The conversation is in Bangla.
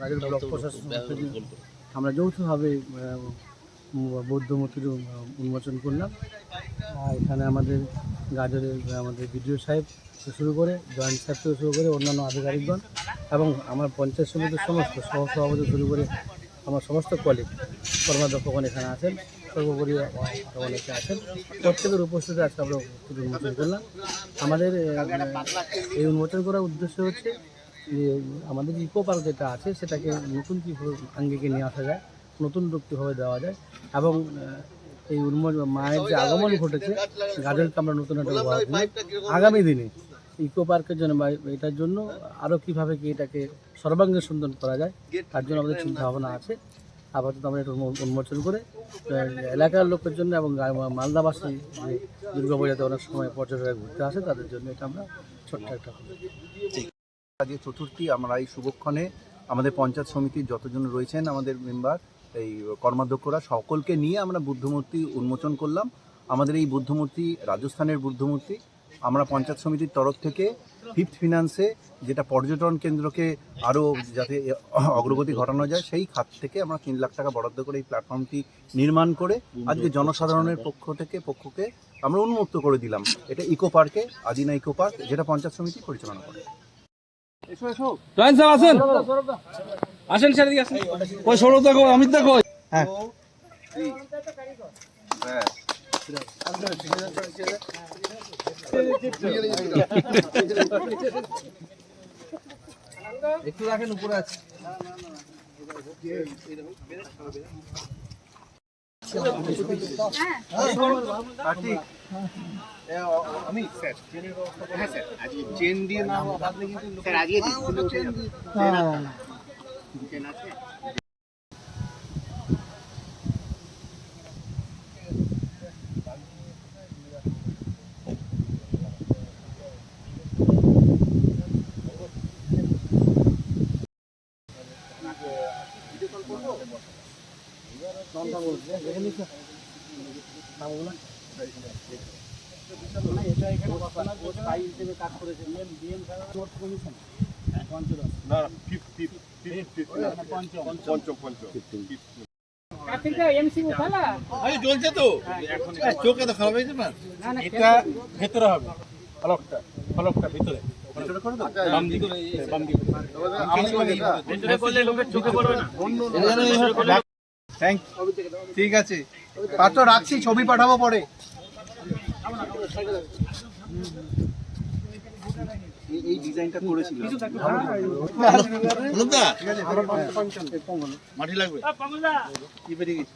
ব্লক প্রশাসন আমরা যৌথভাবে বৌদ্ধ মূর্তির উন্মোচন করলাম। আর এখানে আমাদের গাজরের আমাদের বিডিও সাহেব শুরু করে জয়েন্ট সাহেব থেকে শুরু করে অন্যান্য আধিকারিকগণ এবং আমার পঞ্চায়েত সমিতির সমস্ত সহসভাপতি শুরু করে আমার সমস্ত কলিগ কর্মাধ্যক্ষগণ এখানে আছেন। সর্বোপরি অনেকে আছেন। প্রত্যেকের উপস্থিতি আজকে আমরা উন্মোচন করলাম। আমাদের এই উন্মোচন করার উদ্দেশ্য হচ্ছে আমাদের ইকো পার্ক যেটা আছে সেটাকে নতুন কীভাবে আঙ্গিকে নিয়ে আসা যায় নতুন রূপ কীভাবে দেওয়া যায় এবং এই উন্মোচ মায়ের যে আগমন ঘটেছে গাজলকে আমরা নতুন একটা উপহার। আগামী দিনে ইকো পার্কের জন্য বা এটার জন্য আরও কীভাবে কি এটাকে সর্বাঙ্গে সুন্দর করা যায় তার জন্য আমাদের চিন্তা ভাবনা আছে। আপাতত আমরা এটা উন্মোচন করে এলাকার লোকের জন্য এবং মালদাবাসী যে দুর্গাপূজাতে অনেক সময় পর্যটকরা ঘুরতে আসে তাদের জন্য এটা আমরা ছোট্ট একটা আজকে চতুর্থী, আমরা এই শুভক্ষণে আমাদের পঞ্চায়েত সমিতির যতজন রয়েছেন আমাদের মেম্বার, এই কর্মাধ্যক্ষরা, সকলকে নিয়ে আমরা বুদ্ধমূর্তি উন্মোচন করলাম। আমাদের এই বুদ্ধমূর্তি রাজস্থানের বুদ্ধমূর্তি। আমরা পঞ্চায়েত সমিতির তরফ থেকে ফিফথ ফিনান্সে যেটা পর্যটন কেন্দ্রকে আরও যাতে অগ্রগতি ঘটানো যায়, সেই খাত থেকে আমরা তিন লাখ টাকা বরাদ্দ করে এই প্ল্যাটফর্মটি নির্মাণ করে আজকে জনসাধারণের পক্ষ থেকে, পক্ষকে আমরা উন্মুক্ত করে দিলাম। এটা ইকো পার্কে আদিনা ইকো পার্ক, যেটা পঞ্চায়েত সমিতি পরিচালনা করে। জয়েন আসেন। আসেন আসেন। সৌরভ দেখো অমিত দেখো একটু রাখেন উপরে আছে। আমি স্যার চেনের ব্যবস্থা হ্যাঁ স্যার আজকে চেন দিয়ে না থাকলে কিন্তু স্যার আজকে চেন চেন আছে চলছে তো চোখে তো খারাপ হয়েছে না এটা ভেতরে হবে ফলকটা ফলকটা ঠিক আছে পাত্র রাখছি ছবি পাঠাবো পরে এই ডিজাইনটা করেছিল। মাটি লাগবে। কি বেরিয়ে গেছে